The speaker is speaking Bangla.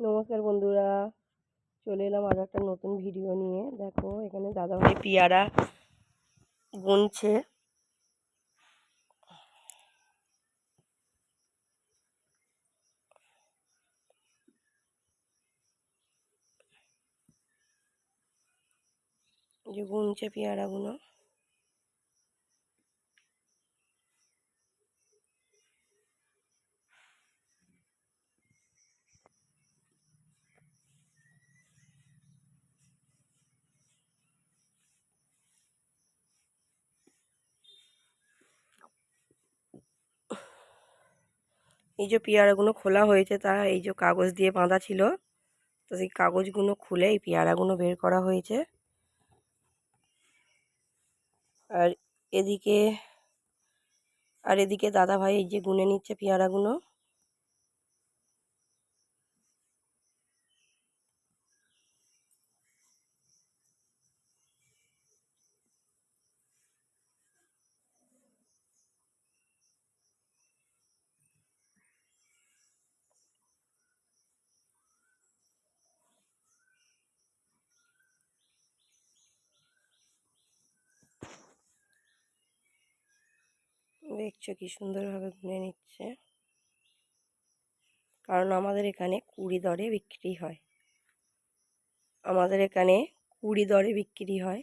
নমস্কার বন্ধুরা, চলে এলাম আরও একটা নতুন ভিডিও নিয়ে। দেখো, এখানে দাদাভাই পিয়ারা গুনছে। যে গুনছে পেয়ারাগুলো এই যে পেয়ারাগুলো খোলা হয়েছে, তা এই যে কাগজ দিয়ে বাঁধা ছিল, তো সেই কাগজগুলো খুলে এই পেয়ারাগুলো বের করা হয়েছে। আর এদিকে আর এদিকে দাদা ভাই এই যে গুনে নিচ্ছে পেয়ারাগুলো। দেখছ কি সুন্দরভাবে গুনে নিচ্ছে। কারণ আমাদের এখানে কুড়ি দরে বিক্রি হয়। আমাদের এখানে কুড়ি দরে বিক্রি হয়।